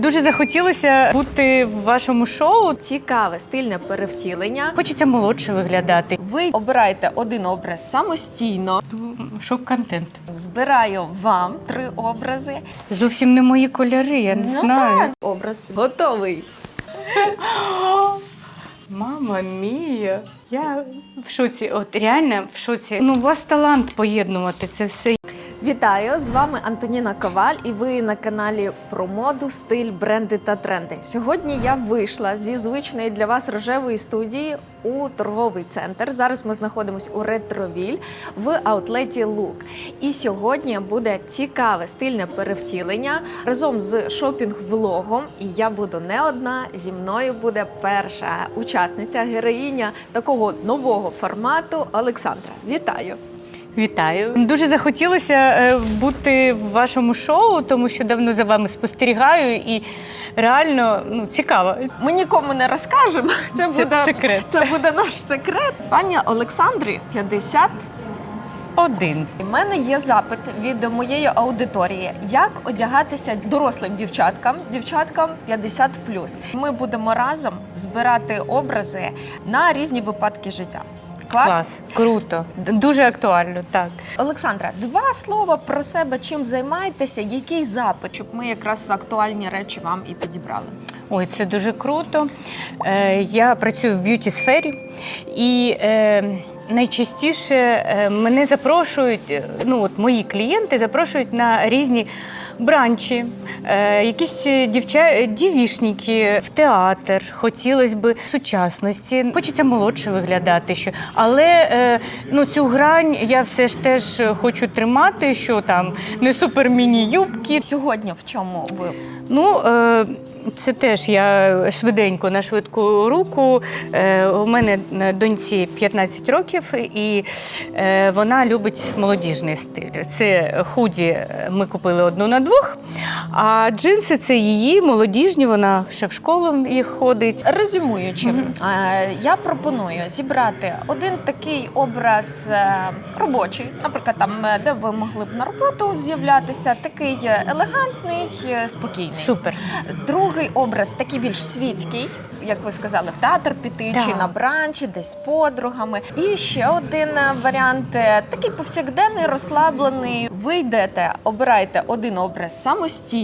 Дуже захотілося бути в вашому шоу. Цікаве стильне перевтілення. Хочеться молодше виглядати. Ви обираєте один образ самостійно. Шок-контент. Збираю вам три образи. Зовсім не мої кольори, я не Ну знаю. так, образ готовий. Мама мія. Я в шоці. От реально в шоці. Ну, у вас талант поєднувати це все. Вітаю! З вами Антоніна Коваль, і ви на каналі про моду, стиль, бренди та тренди. Сьогодні я вийшла зі звичної для вас рожевої студії у торговий центр. Зараз ми знаходимося у Ретровіль в аутлеті Лук. І сьогодні буде цікаве стильне перевтілення разом з шопінг-влогом. І я буду не одна. Зі мною буде перша учасниця, героїня такого нового формату Олександра. Вітаю! Вітаю. Дуже захотілося е, бути в вашому шоу, тому що давно за вами спостерігаю і реально ну, цікаво. Ми нікому не розкажемо. Це буде секрет. Це буде наш секрет. Пані Олександрі 50. Один. У мене є запит від моєї аудиторії, як одягатися дорослим дівчаткам, дівчаткам 50 Ми будемо разом збирати образи на різні випадки життя. Клас? Клас. Круто. Дуже актуально, так. Олександра, два слова про себе, чим займаєтеся, який запит, щоб ми якраз актуальні речі вам і підібрали. Ой, це дуже круто. Е, я працюю в б'юті сфері і е, найчастіше е, мене запрошують, е, ну от мої клієнти запрошують на різні бранчі, е, якісь дівча, дівішники в театр. Хотілося б сучасності. Хочеться молодше виглядати, що але ну цю грань я все ж теж хочу тримати, що там не супер міні юбки. Сьогодні в чому ви Ну, це теж я швиденько на швидку руку. Е, У мене доньці 15 років, і е, вона любить молодіжний стиль. Це худі ми купили одну на двох, а джинси це її молодіжні. Вона ще в школу їх ходить. Резюмуючи, е, я пропоную зібрати один такий образ е, робочий, наприклад, там е, де ви могли б на роботу з'являтися, такий е, елегантний, спокійний. Супер. Другий образ такий більш світський, як ви сказали, в театр піти чи на бранчі, десь з подругами. І ще один варіант такий повсякденний, розслаблений. Ви йдете, обираєте один образ самостійно.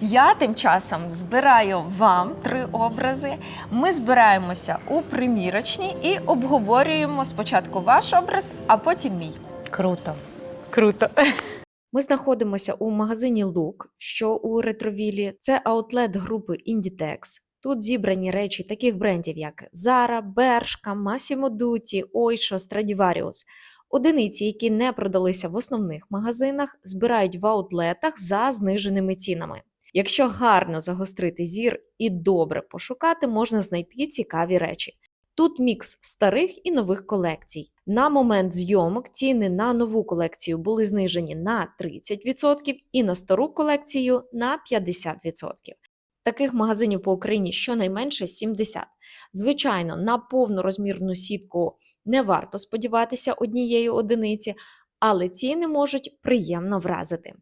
Я тим часом збираю вам три образи. Ми збираємося у примірочній і обговорюємо спочатку ваш образ, а потім мій. Круто. Круто. Ми знаходимося у магазині Лук, що у ретровілі. Це аутлет групи Inditex. Тут зібрані речі таких брендів, як Zara, Bershka, Massimo Dutti, Oysho, Stradivarius. Одиниці, які не продалися в основних магазинах, збирають в аутлетах за зниженими цінами. Якщо гарно загострити зір і добре пошукати, можна знайти цікаві речі. Тут мікс старих і нових колекцій. На момент зйомок ціни на нову колекцію були знижені на 30% і на стару колекцію на 50%. Таких магазинів по Україні щонайменше 70. Звичайно, на повну розмірну сітку не варто сподіватися однієї одиниці, але ціни можуть приємно вразити.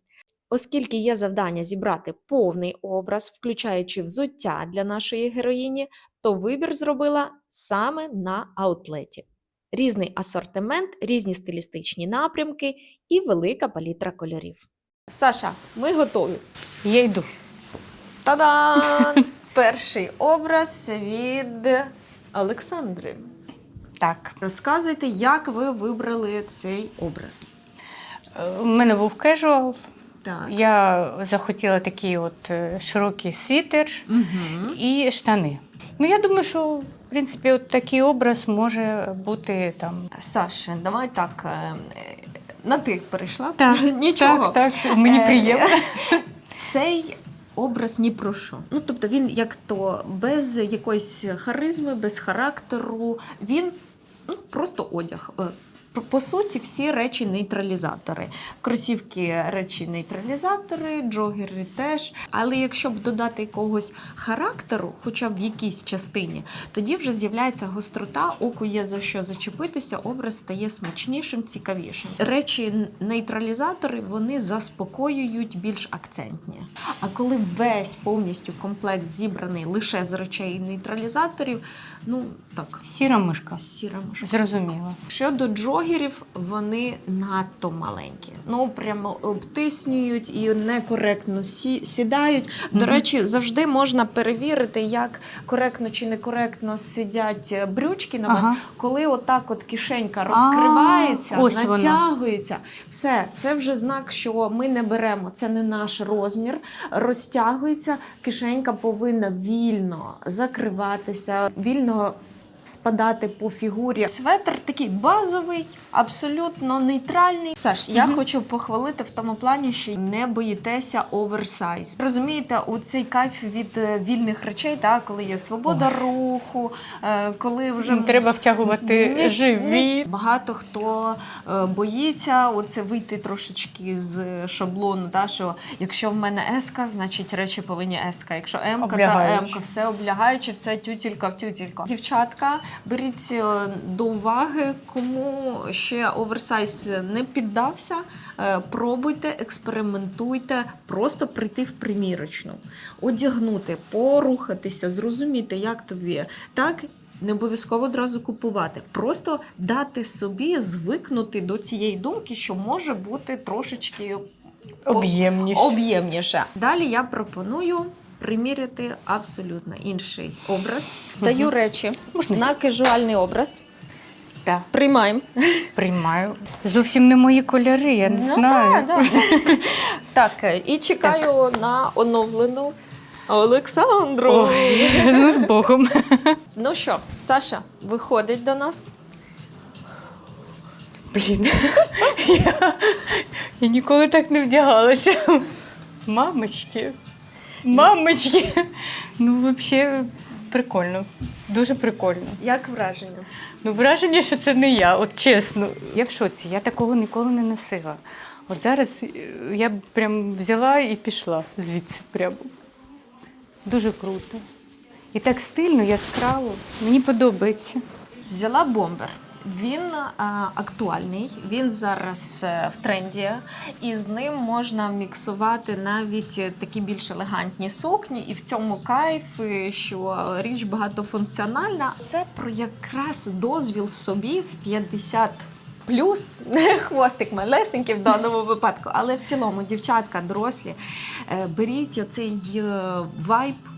Оскільки є завдання зібрати повний образ, включаючи взуття для нашої героїні, то вибір зробила саме на аутлеті. Різний асортимент, різні стилістичні напрямки і велика палітра кольорів. Саша, ми готові. Я йду. Та-дам! Перший образ від Олександри. Так. Розказуйте, як ви вибрали цей образ. Е, У мене був кежуал. Так. Я захотіла такий от е, широкий світер Угу. і штани. Ну, я думаю, що в принципі от такий образ може бути там. Саша, давай так. е, На ти перейшла? Так, Нічого. так, так, мені приємно. Цей образ ні про що. Ну, тобто він як то без якоїсь харизми, без характеру. Він ну, просто одяг. По суті, всі речі нейтралізатори. Кросівки речі нейтралізатори, джогери теж. Але якщо б додати якогось характеру, хоча б в якійсь частині, тоді вже з'являється гострота, оку є за що зачепитися, образ стає смачнішим, цікавішим. Речі нейтралізатори вони заспокоюють більш акцентні. А коли весь повністю комплект зібраний лише з речей нейтралізаторів, ну так, Сіра мишка. сіра мишка. Зрозуміло. Щодо джогерів, вони надто маленькі. Ну прямо обтиснюють і некоректно сі- сідають. До речі, завжди можна перевірити, як коректно чи некоректно сидять брючки на вас, Ага. коли отак от кишенька розкривається, воно. натягується. Все, це вже знак, що ми не беремо. Це не наш розмір. Розтягується, кишенька повинна вільно закриватися, вільно спадати по фігурі. Светр такий базовий, абсолютно нейтральний. Саш, я хочу похвалити в тому плані, що не боїтеся оверсайз. Розумієте, у цей кайф від е, вільних речей, так, коли є свобода руху, е, коли вже Не треба втягувати живіт. Багато хто е, боїться оце вийти трошечки з шаблону. Та, що якщо в мене еска, значить речі повинні еска. Якщо емка, Облягаючи. емка, все облягаючи, все тютілька в тютілька. Дівчатка, беріть е, до уваги, кому ще оверсайз не піддався. е, Пробуйте, експериментуйте, просто прийти в примірочну, одягнути, порухатися, зрозуміти, як тобі так. Не обов'язково одразу купувати, просто дати собі звикнути до цієї думки, що може бути трошечки Об'ємніше. об'ємніше. Далі я пропоную приміряти абсолютно інший образ. Даю речі Можна на кажуальний образ. Так, Приймаємо. приймаю. Зовсім не мої кольори, я не Ну, знаю. так, так. так, е, і чекаю на оновлену Олександру. Ой, ну з Богом. Ну що, Саша виходить до нас. Блін. Я, я ніколи так не вдягалася. Мамочки. Мамочки. Ну, взагалі, прикольно. Дуже прикольно. Як враження? Ну, враження, що це не я, от чесно. Я в шоці, я такого ніколи не носила. От зараз е, я прям взяла і пішла звідси прямо. Дуже круто. І так стильно, яскраво. Мені подобається. Взяла бомбер. Він а, актуальний, він зараз е, в тренді, і з ним можна міксувати навіть е, такі більш елегантні сукні, і в цьому кайф, е, що річ багатофункціональна. Це про якраз дозвіл собі в 50 Плюс хвостик малесенький в даному випадку, але в цілому, дівчатка, дорослі, е, беріть оцей е, вайб е,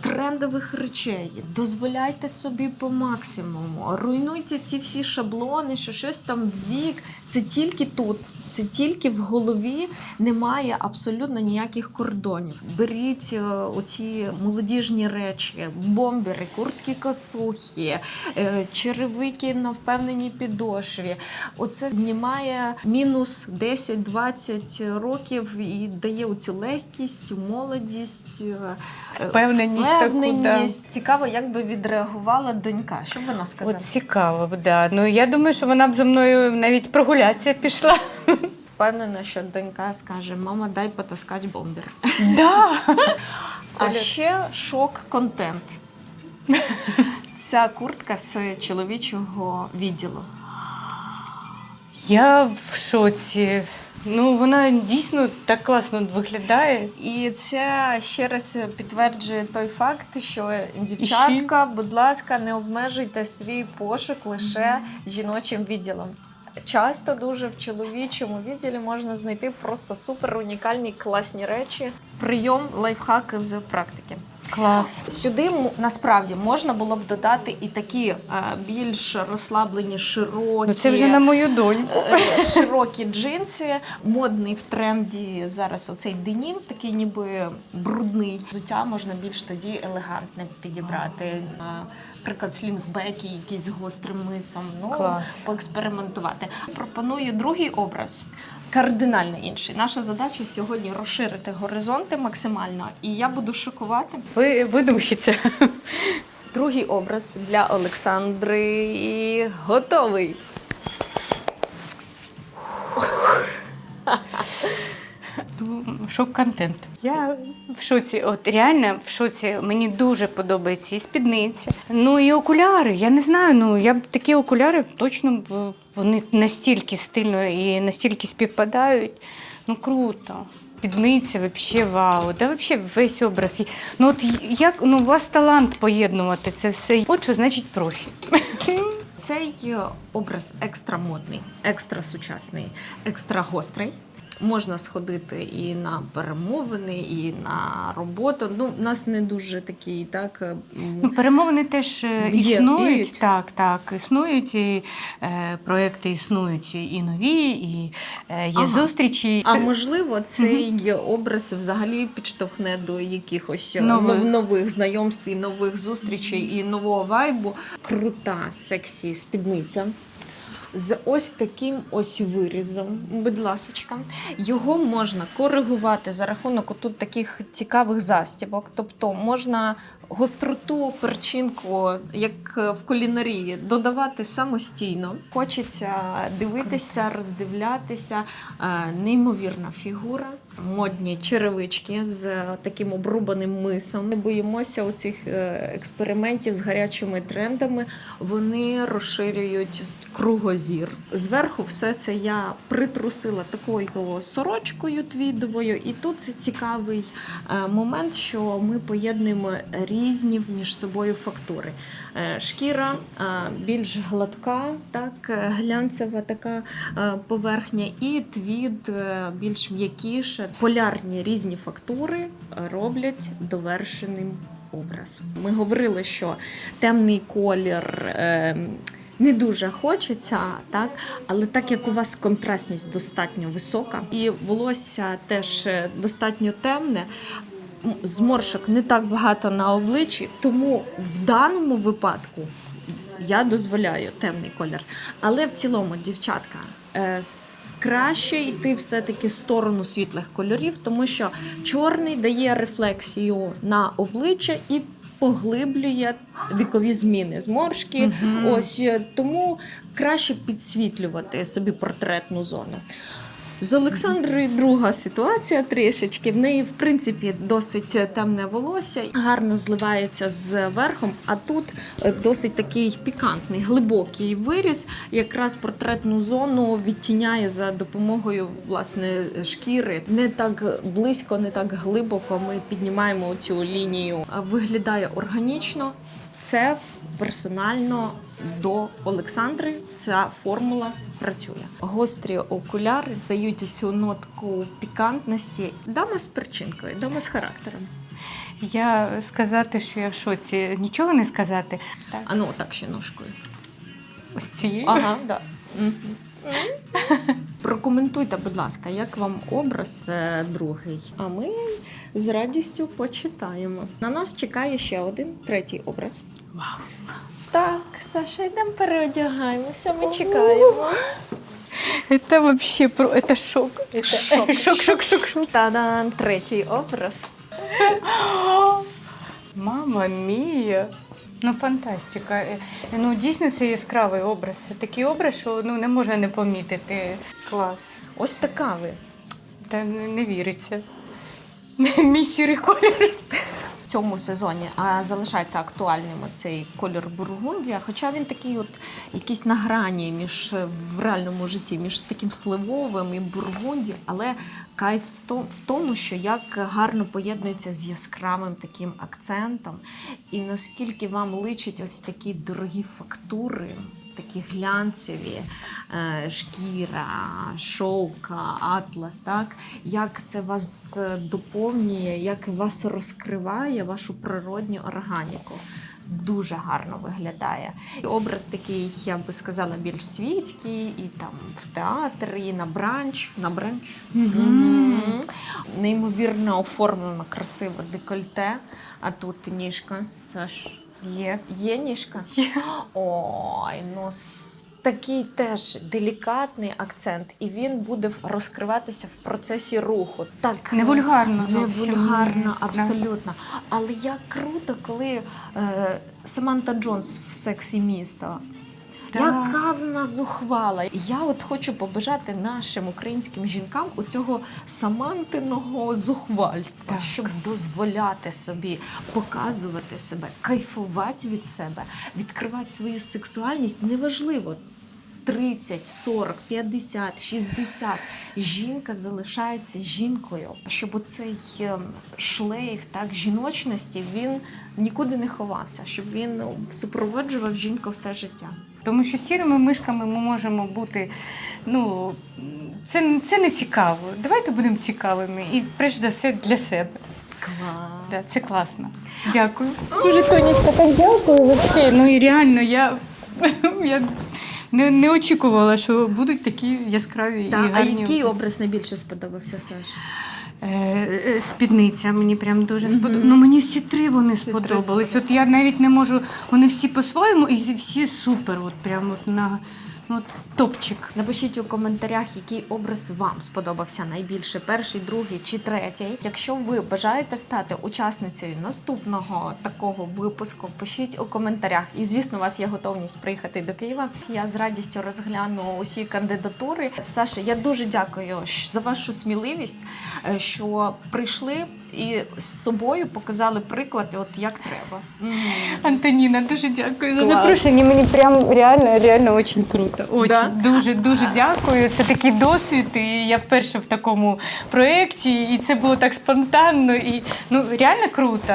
трендових речей, дозволяйте собі по максимуму, руйнуйте ці всі шаблони, що щось там вік. Це тільки тут. Це тільки в голові немає абсолютно ніяких кордонів. Беріть е, оці молодіжні речі, бомбери, куртки косухи, е, черевики на впевненій підошві. Оце знімає мінус 10-20 років і дає оцю легкість, молодість, е, Впевненість таку, впевненість. Цікаво, як би відреагувала донька. Що б вона сказала? От цікаво, да. Ну я думаю, що вона б зі мною навіть прогулятися пішла. Впевнена, що донька скаже: мама, дай потаскати бомбер. Да. А ще шок-контент. Ця куртка з чоловічого відділу. Я в шоці. Ну, вона дійсно так класно виглядає. І це ще раз підтверджує той факт, що дівчатка, будь ласка, не обмежуйте свій пошук лише жіночим відділом. Часто дуже в чоловічому відділі можна знайти просто супер унікальні класні речі. Прийом лайфхак з практики. Клас. Сюди насправді можна було б додати і такі е, більш розслаблені, широкі. Ну це вже на мою доньку. е, широкі джинси, модний в тренді зараз оцей денім, такий ніби брудний. Взуття можна більш тоді елегантне підібрати. Наприклад, слінгбеки, якісь з гострим мисом. Ну, Клас. поекспериментувати. Пропоную другий образ. Кардинально інший. Наша задача сьогодні розширити горизонти максимально, і я буду шокувати. Ви видумщиця. Другий образ для Олександри готовий. Шок-контент. Я в шоці, от реально в шоці. Мені дуже подобається і спідниця. Ну і окуляри. Я не знаю. Ну я б такі окуляри точно вони настільки стильно і настільки співпадають. Ну круто. Спідниця, взагалі вау. Да, взагалі весь образ. Ну от як ну у вас талант поєднувати це все. От що значить профі. Цей образ екстра модний, екстра сучасний, екстра гострий. Можна сходити і на перемовини, і на роботу. Ну, в нас не дуже такий, так. е, Ну, перемовини теж е, Є, існують. іють. Так, так, існують і е, проекти існують і нові, і е, є Ага. зустрічі. А Це- можливо, цей образ взагалі підштовхне до якихось е, Нових. нових знайомств, і нових зустрічей і нового вайбу. Крута, сексі спідниця. З ось таким ось вирізом, будь ласочка, його можна коригувати за рахунок отут таких цікавих застібок. Тобто можна гостроту, перчинку, як е, в кулінарії, додавати самостійно. Хочеться дивитися, роздивлятися. Е, Неймовірна фігура, модні черевички з таким обрубаним мисом. Ми боїмося оцих е, експериментів з гарячими трендами. Вони розширюють кругозір. Зверху все це я притрусила такою сорочкою твідовою, і тут цікавий момент, що ми поєднуємо різні між собою фактури. Е, Шкіра е, більш гладка, так, е, глянцева така поверхня, і твід більш м'якіше. Полярні різні фактури роблять довершеним образ. Ми говорили, що темний колір. Не дуже хочеться, так але так як у вас контрастність достатньо висока, і волосся теж достатньо темне, зморшок не так багато на обличчі, тому в даному випадку я дозволяю темний колір. Але в цілому, дівчатка, е, краще йти все-таки в сторону світлих кольорів, тому що чорний дає рефлексію на обличчя і поглиблює вікові зміни, зморшки. Ось е, тому краще підсвітлювати собі портретну зону. З Олександрою друга ситуація трішечки. В неї, в принципі, досить темне волосся, гарно зливається з верхом. А тут е, досить такий пікантний, глибокий виріз. Якраз портретну зону відтіняє за допомогою власне шкіри. Не так близько, не так глибоко. Ми піднімаємо цю лінію. А Виглядає органічно. Це персонально до Олександри ця формула працює. Гострі окуляри дають цю нотку пікантності. Дама з перчинкою, дама з характером. Я сказати, що я в шоці, нічого не сказати. Так, А ну так ще ножкою. ось цією. Ага, да. Прокоментуйте, будь ласка, як вам образ е, другий? А ми з радістю почитаємо. На нас чекає ще один третій образ. Вау. Так, Саша, йдемо переодягаємося. Ми чекаємо. Это вообще про это шок. Это Шок. шок, шок, шок, шок. Та-дан, третій образ. Мама мія. Ну, фантастика. Е, Ну, дійсно, це яскравий образ. Це такий образ, що ну, не можна не помітити. Клас. Ось така ви. Та не, не віриться. Мій сірий колір. Цьому сезоні а залишається актуальним цей колір бургундія, хоча він такий, от якийсь на грані між в реальному житті, між таким сливовим і бургунді, але кайф в тому, що як гарно поєднується з яскравим таким акцентом, і наскільки вам личать ось такі дорогі фактури. Такі глянцеві е, шкіра, шовка, атлас, так як це вас е, доповнює, як вас розкриває вашу природню органіку. Дуже гарно виглядає. І Образ такий, я би сказала, більш світський, і там в театр, і на бранч. На бранч. Мгм. Неймовірно оформлено, красиво декольте. А тут ніжка, Саш. Є. Є ніжка? Ой, ну такий теж делікатний акцент, і він буде розкриватися в процесі руху. Так Не вульгарно не вульгарно, абсолютно. Але як круто, коли е, Саманта Джонс в сексі міста. Так. Яка вона зухвала. Я от хочу побажати нашим українським жінкам у цього самантиного зухвальства, Так. щоб дозволяти собі показувати себе, кайфувати від себе, відкривати свою сексуальність. Неважливо. 30, 40, 50, 60. Жінка залишається жінкою, щоб оцей ем, шлейф так жіночності він нікуди не ховався, щоб він супроводжував жінку все життя. Тому що сірими мишками ми можемо бути. Ну, це, це не цікаво. Давайте будемо цікавими і за все для себе. Клас. Да, це класно. Дякую. Дуже Тонечка, так дякую. Вообще. Ну і реально, я, я не, не очікувала, що будуть такі яскраві і Так, а гарні. який образ найбільше сподобався Саш? Е, е, Спідниця мені прям дуже сподобалася. Ну мені всі три вони Всі три сподобались. От я навіть не можу, вони всі по-своєму і всі супер. От прям от на ну, топчик. Напишіть у коментарях, який образ вам сподобався найбільше, перший, другий чи третій. Якщо ви бажаєте стати учасницею наступного такого випуску, пишіть у коментарях. І звісно, у вас є готовність приїхати до Києва. Я з радістю розгляну усі кандидатури. Саша, я дуже дякую за вашу сміливість, е, що прийшли і з собою показали приклад, от як треба. Антоніна, дуже дякую за запрошення. Мені прям реально, реально дуже круто. Очень, Да? дуже, дуже дякую. Це такий досвід. І я вперше в такому проєкті, і це було так спонтанно. І ну реально круто.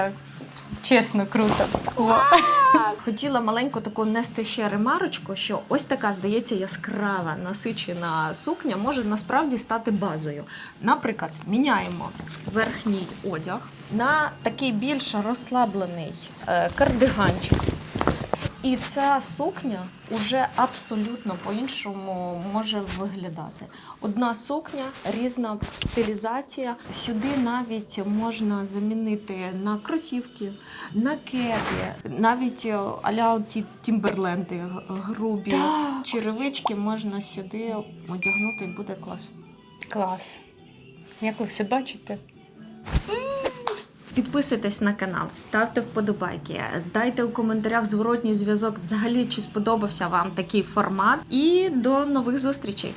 Чесно, круто. Хотіла маленьку таку нести ще ремарочку, що ось така, здається, яскрава насичена сукня може насправді стати базою. Наприклад, міняємо верхній одяг на такий більш розслаблений е, кардиганчик. І ця сукня уже абсолютно по-іншому може виглядати. Одна сукня, різна стилізація. Сюди навіть можна замінити на кросівки, на кеди, навіть аля ті тімберленди грубі Так. черевички можна сюди одягнути і буде клас. Клас. Як ви все бачите? Підписуйтесь на канал, ставте вподобайки, дайте у коментарях зворотній зв'язок, взагалі чи сподобався вам такий формат. І до нових зустрічей!